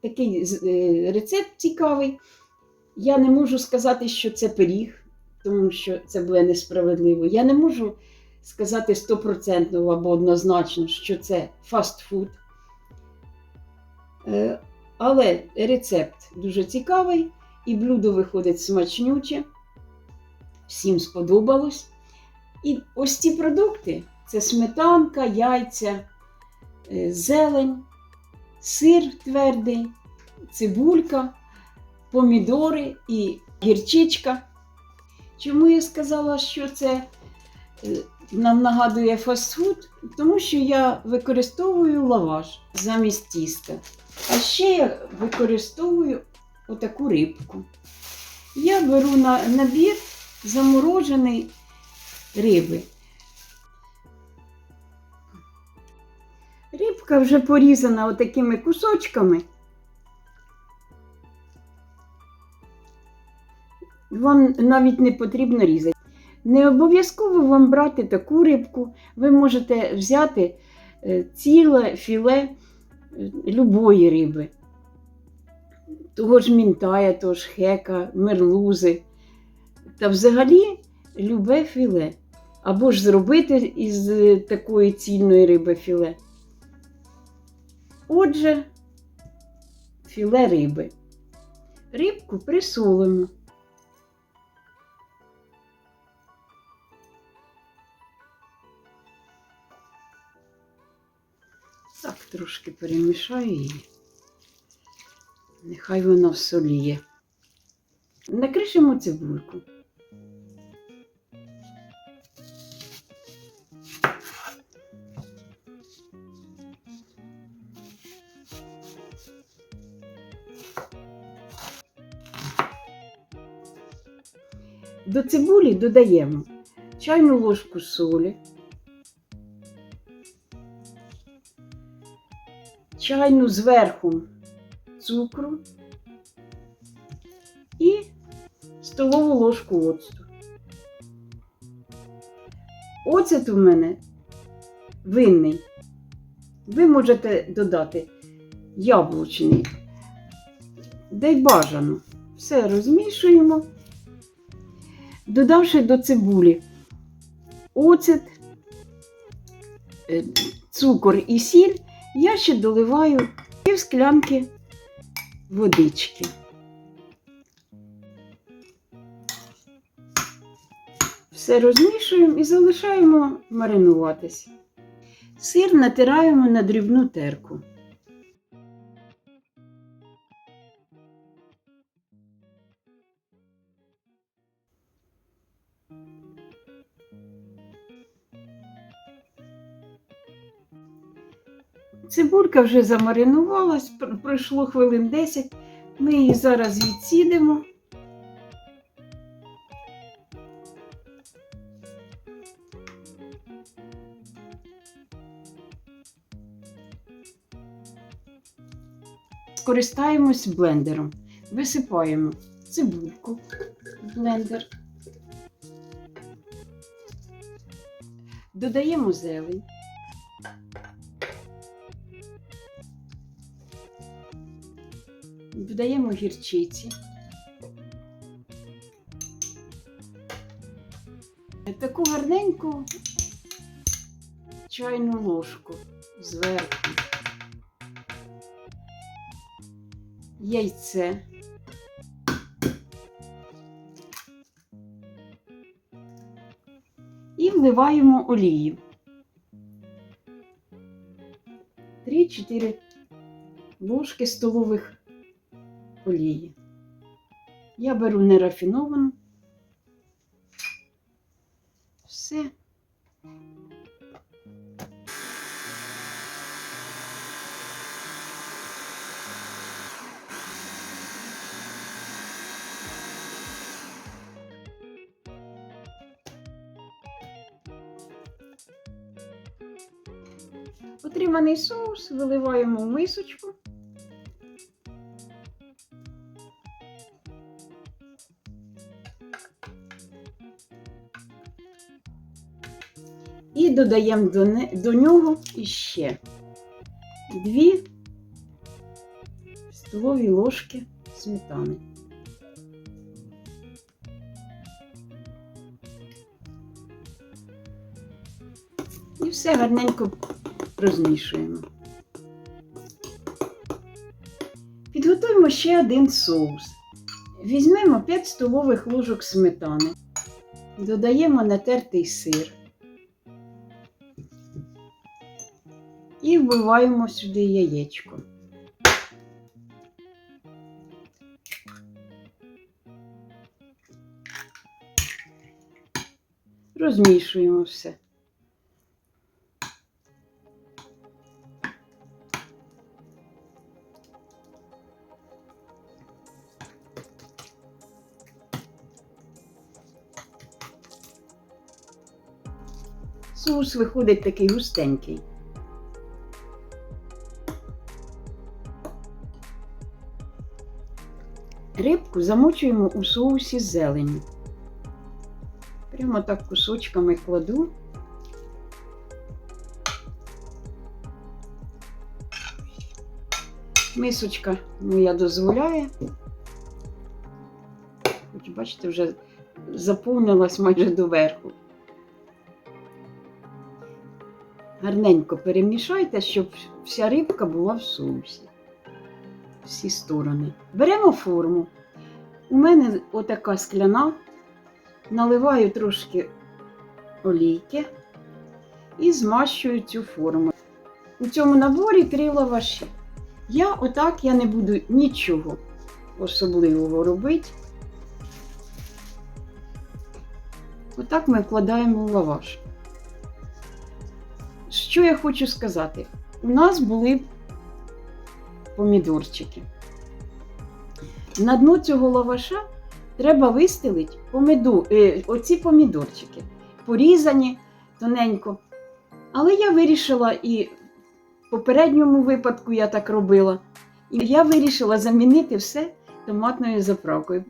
такий з- е, рецепт цікавий. Я не можу сказати, що це пиріг, тому що це буде несправедливо. Я не можу сказати стопроцентно або однозначно, що це фастфуд. Е, Але рецепт дуже цікавий, і блюдо виходить смачнюче. Всім сподобалось. І ось ці продукти це сметанка, яйця, е, зелень, сир твердий, цибулька, помідори і гірчичка. Чому я сказала, що це е, нам нагадує фастфуд? Тому що я використовую лаваш замість тіста. А ще я використовую отаку рибку. Я беру на набір заморожений риби. Рибка вже порізана отакими кусочками. Вам навіть не потрібно різати. Не обов'язково вам брати таку рибку. Ви можете взяти е, ціле філе е, любої риби. Того ж мінтая, того ж хека, мерлузи. Та взагалі любе філе. Або ж зробити із е, такої цільної риби філе. Отже, філе риби. Рибку присолимо. Так, трошки перемішаю її. Нехай вона всоліє. Накришимо цибульку. До цибулі додаємо чайну ложку солі, чайну зверху цукру і столову ложку оцту. Оцет у мене винний. Ви можете додати яблучний, де бажано. Все розмішуємо, додавши до цибулі оцет, е, цукор і сіль, я ще доливаю пів склянки водички. Все розмішуємо і залишаємо маринуватися. Сир натираємо на дрібну терку. Цибулька вже замаринувалась, пройшло хвилин 10. Ми її зараз відсідимо. Скористаємось блендером. Висипаємо цибульку в блендер. Додаємо зелень. Додаємо гірчиці. Таку гарненьку чайну ложку зверху. Яйце. І вливаємо олію. 3-4 ложки столових олії. Я беру нерафіновану. Все. Отриманий соус виливаємо в мисочку. Додаємо до, не- до нього іще дві столові ложки сметани. І все гарненько розмішуємо. Підготуємо ще один соус. Візьмемо 5 столових ложок сметани. Додаємо натертий сир. Вбиваємо сюди яєчко. Розмішуємо все. Соус виходить такий густенький. Рибку замочуємо у соусі з зеленю. Прямо так кусочками кладу. Мисочка моя дозволяє. Хоч, бачите, вже заповнилась майже доверху. Гарненько перемішайте, щоб вся рибка була в соусі. Всі сторони. Беремо форму. У мене отака скляна. Наливаю трошки олійки і змащую цю форму. У цьому наборі три лаваші. Я отак я не буду нічого особливого робити. Отак ми вкладаємо в лаваш. Що я хочу сказати? У нас були помідорчики. На дно цього лаваша треба вистелити поміду, е, оці помідорчики, порізані тоненько. Але я вирішила і в попередньому випадку я так робила. І я вирішила замінити все томатною заправкою.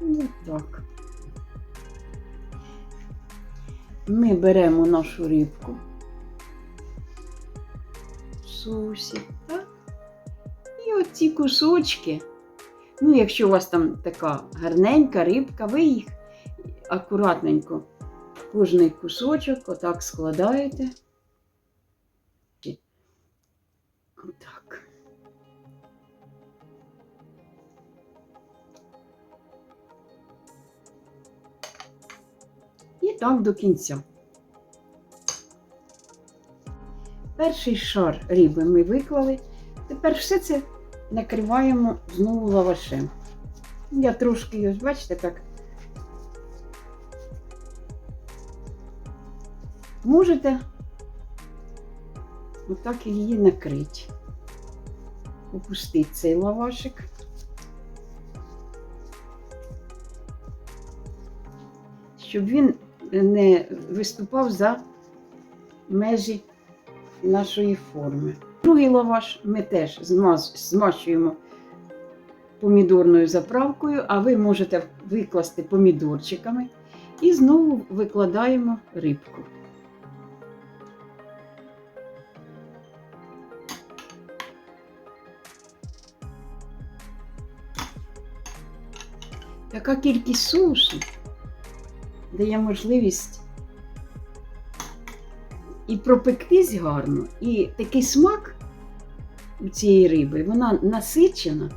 Ну так. Ми беремо нашу рибку так? І оці кусочки. Ну, якщо у вас там така гарненька рибка, ви їх акуратненько кожний кусочок отак складаєте. Отак. Так до кінця. Перший шар риби ми виклали. Тепер все це накриваємо знову лавашем. Я трошки, ось бачите, так. Можете отак її накрити. Опустити цей лавашик. Щоб він не виступав за межі нашої форми. Другий лаваш ми теж змащуємо помідорною заправкою, а ви можете викласти помідорчиками і знову викладаємо рибку. Така кількість соусу дає можливість і пропектись гарно, і такий смак у цієї риби, вона насичена,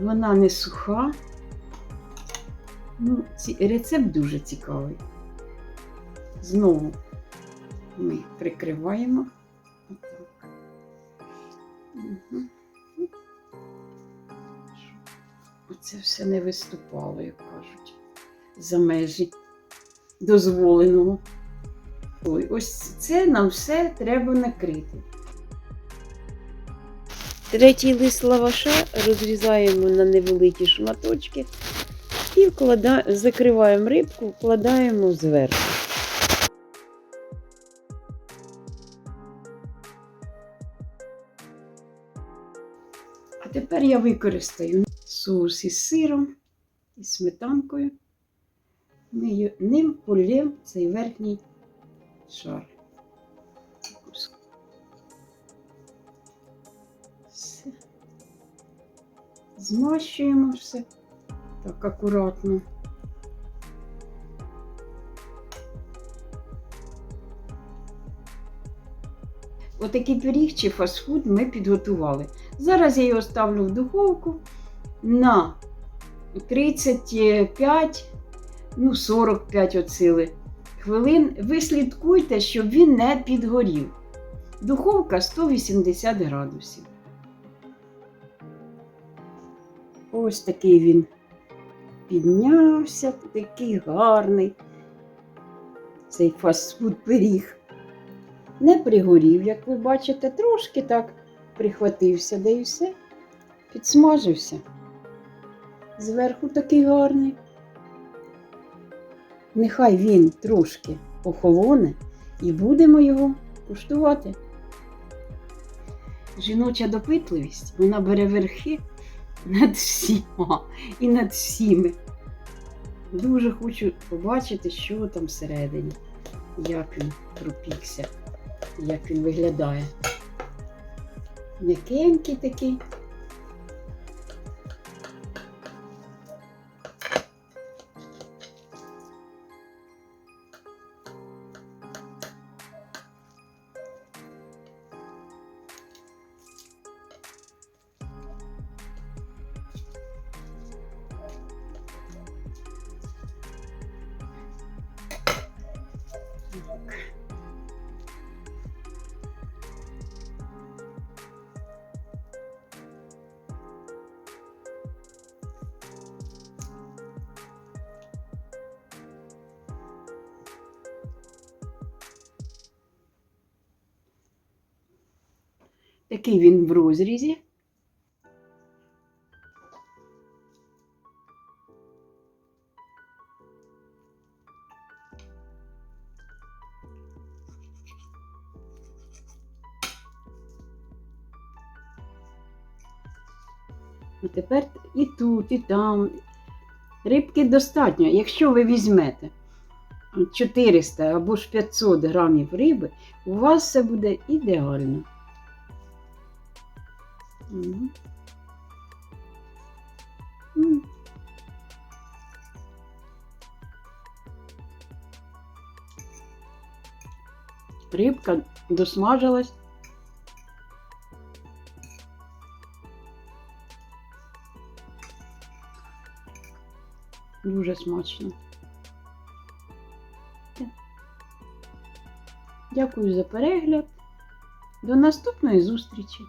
вона не суха. Ну, рецепт дуже цікавий. Знову ми прикриваємо. Отак. Оце все не виступало, як кажуть, за межі дозволеного. Ось це нам все треба накрити. Третій лист лаваша розрізаємо на невеликі шматочки і вклада... закриваємо рибку, вкладаємо зверху. А тепер я використаю соус із сиром і сметанкою ми ним полємо цей верхній шар. Все. Змащуємо все так акуратно. Отакий пиріг чи фастфуд ми підготували. Зараз я його ставлю в духовку на 35 ну 45 от сили хвилин. Ви слідкуйте, щоб він не підгорів. Духовка 180 градусів. Ось такий він піднявся, такий гарний. Цей фастфуд пиріг. Не пригорів, як ви бачите, трошки так прихватився, да і все. Підсмажився. Зверху такий гарний. Нехай він трошки охолоне і будемо його куштувати. Жіноча допитливість, вона бере верхи над всіма і над всіми. Дуже хочу побачити, що там всередині, як він пропікся, як він виглядає. М'якенький такий. Такий він в розрізі. А тепер і тут, і там. Рибки достатньо. Якщо ви візьмете 400 або ж 500 грамів риби, у вас все буде ідеально. Рибка досмажилась. Дуже смачно. Дякую за перегляд. До наступної зустрічі!